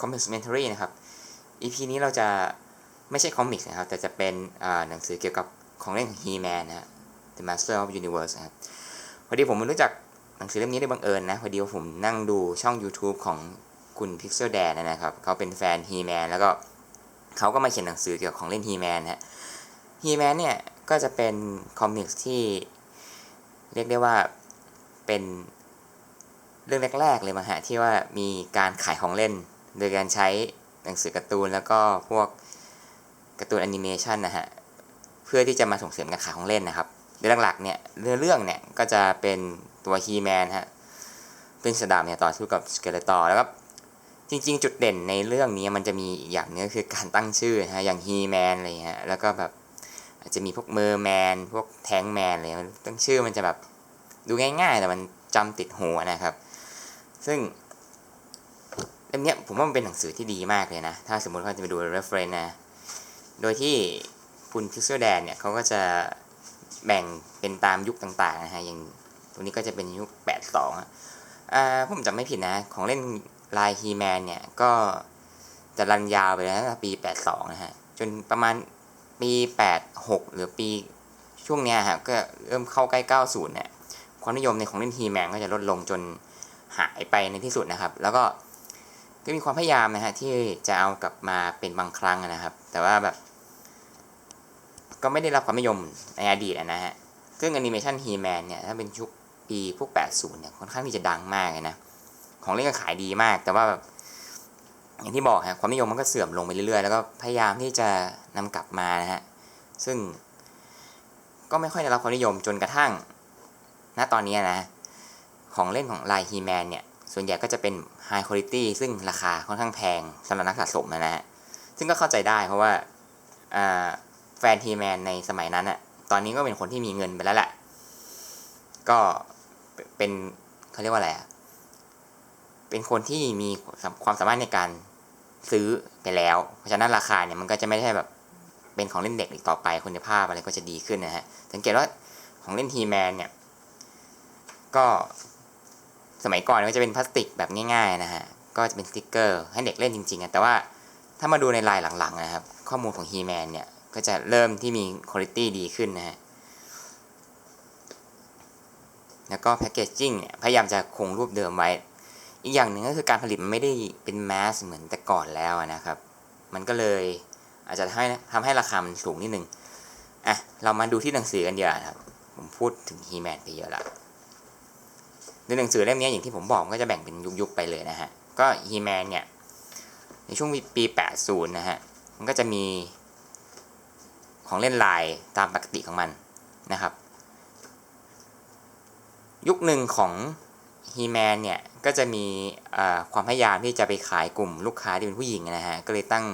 Complimentary นะครับ EP นี้เราจะไม่ใช่คอมิกนะครับ แต่จะเป็นหนังสือเกี่ยวกับของเล่นของ He-Man นะฮะ The Master of Universe นะครับพอดีผมมารู้จักหนังสือเล่มนี้ได้บังเอิญนะ พอดีผมนั่งดูช่อง YouTube ของคุณ Pixel Dad นะครับ เขาเป็นแฟน He-Man แล้วก็เขาก็มาเขียนหนังสือเกี่ยวกับของเล่น He-Man นะฮะ He-Man เนี่ยก็จะเป็นคอมิกส์ที่เรียกได้ว่าเป็นเรื่องแรก ๆ เลยมาฮะที่ว่ามีการขายของเล่น โดยการใช้หนังสือการ์ตูนแล้วก็พวกการ์ตูนแอนิเมชันนะฮะ เพื่อที่จะมาส่งเสริมการขายของเล่นนะครับ โดยหลักๆเนี่ยเรื่องเรื่องเนี่ยก็จะเป็นตัวฮีแมนฮะ เป็นสดามเนี่ยต่อสู้กับสเกเลตอร์แล้วก็จริง ๆ จุดเด่นในเรื่องนี้มันจะมีอีกอย่างนึงก็คือการตั้งชื่อฮะอย่างฮีแมนอะไรเงี้ยแล้วก็แบบอาจจะมีพวกเมอร์แมนพวกแทงแมนอะไรตั้งชื่อมันจะแบบดูง่าย ๆ แต่มันจำติดหัวนะครับ ซึ่ง เล่มเนี้ยผมว่ามันเป็นหนังสือที่ดีมากเลยนะ ถ้าสมมติว่าจะไปดู reference นะ โดยที่คุณ Pixel Dad เนี่ยเขาก็จะแบ่งเป็นตามยุคต่างๆนะฮะ อย่างตัวนี้ก็จะเป็นยุค 82อะอ่าผมจำไม่ผิดนะ ของเล่นลาย He-Man เนี่ย ก็จะรันยาวไปแล้วตั้งแต่ปี 82 นะฮะ จนประมาณปี 86 หรือปีช่วงเนี้ยฮะ ก็เริ่มเข้าใกล้ 90เนี่ยความนิยมในของเล่น He-Man ก็จะลดลงจนหายไปในที่สุดนะครับ แล้วก็ ก็มีความพยายามนะฮะที่จะเอากลับมาเป็นบางครั้งนะครับ แต่ว่าแบบ ก็ไม่ได้รับความนิยมในอดีตนะฮะซึ่งแอนิเมชัน He-Man เนี่ยถ้าเป็นชุกปีพวก 80 เนี่ยค่อนข้างที่จะดังมากเลยนะ ของเล่นก็ขายดีมาก แต่ว่าแบบอย่างที่บอกฮะความนิยมมันก็เสื่อมลงไปเรื่อยๆ แล้วก็พยายามที่จะนำกลับมานะฮะ ซึ่งก็ไม่ค่อยได้รับความนิยมจนกระทั่ง ณตอนนี้นะ ของเล่นของลาย He-Man เนี่ย ส่วนใหญ่ก็จะเป็น High Quality ซึ่งราคาค่อนข้างแพงสำหรับนักสะสมนะฮะ ซึ่งก็เข้าใจได้เพราะว่าแฟน He-Man ในสมัยนั้นอะตอนนี้ก็เป็นคนที่มีเงินไปแล้วแหละ ก็เป็นเขาเรียกว่าอะไรอะเป็นคนที่มีความสามารถในการซื้อไปแล้ว เพราะฉะนั้นราคาเนี่ยมันก็จะไม่ใช่แบบเป็นของเล่นเด็กอีกต่อไปคุณภาพอะไรก็จะดีขึ้นนะฮะ สังเกตว่าของเล่น He-Man เนี่ย ก็ สมัยก่อนก็จะเป็นพลาสติกแบบง่ายๆนะฮะ ก็จะเป็นสติกเกอร์ ให้เด็กเล่นจริงๆอะแต่ว่าถ้ามาดูในลายหลังๆนะครับ ข้อมูลของ He-Man เนี่ย ก็จะเริ่มที่มีคุณภาพดีขึ้นนะฮะ แล้วก็แพคเกจจิ้งเนี่ยพยายามจะคงรูปเดิมไว้ อีกอย่างหนึ่งก็คือการผลิตมันไม่ได้เป็นแมสเหมือนแต่ก่อนแล้วนะครับ มันก็เลยอาจจะทำให้ทำให้ราคามันสูงนิดนึง อะ เรามาดูที่หนังสือกันเดียวาครับ ผมพูดถึง He-Man ไปเยอะล ในหนังสือเล่มนี้อย่างที่ผมบอกก็จะแบ่งเป็นยุคๆไปเลยนะฮะ ก็ He-Man เนี่ย ในช่วงปี 80 นะฮะ มันก็จะมีของเล่นลายตามปกติของมันนะครับ ยุคหนึ่งของ He-Man เนี่ย ก็จะมีความพยายามที่จะไปขายกลุ่มลูกค้าที่เป็นผู้หญิงนะฮะ ก็เลยตั้ง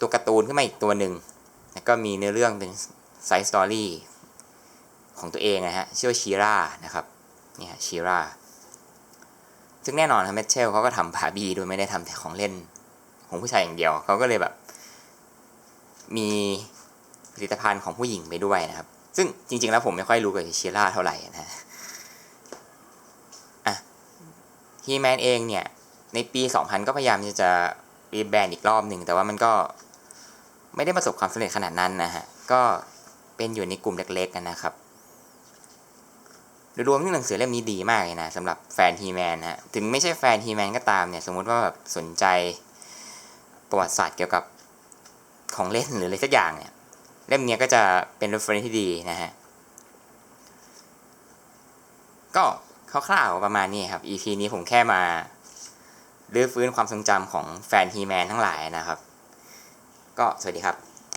ตัวการ์ตูนขึ้นมาอีกตัวหนึ่งแล้วก็มีเนื้อเรื่องเป็นไซส์สตอรี่ของตัวเองนะฮะชื่อว่าชีร่านะครับ นี่ฮะชีราซึ่งแน่นอนครับเมทเชลเขาก็ทำบาร์บี้โดยไม่ได้ทำแต่ของเล่น ของผู้ชายอย่างเดียวเขาก็เลยแบบ มีผลิตภัณฑ์ของผู้หญิงไปด้วยนะครับ ซึ่งจริง ๆ แล้วผมไม่ค่อยรู้เกับชีราเท่าไหร่นะอะฮีแมนเองเนี่ย ในปี 2000 ก็พยายามจะรีแบรนด์อีกรอบหนึ่ง แต่ว่ามันก็ไม่ได้ประสบความสำเร็จขนาดนั้นนะฮะ ก็เป็นอยู่ในกลุ่มเล็กๆกันนะครับ โดยรวมที่หนังสือเล่มนี้ดีมากเลยนะสำหรับแฟนฮีแมนฮะถึงไม่ใช่แฟนฮีแมนก็ตามเนี่ยสมมติว่าแบบสนใจประวัติศาสตร์เกี่ยวกับของเล่นหรืออะไรสักอย่างเนี่ยเล่มนี้ก็จะเป็น reference ที่ดีนะฮะก็คร่าวๆประมาณนี้ครับ EP นี้ผมแค่มารื้อฟื้นความทรงจำของแฟนฮีแมนทั้งหลายนะครับ ก็สวัสดีครับ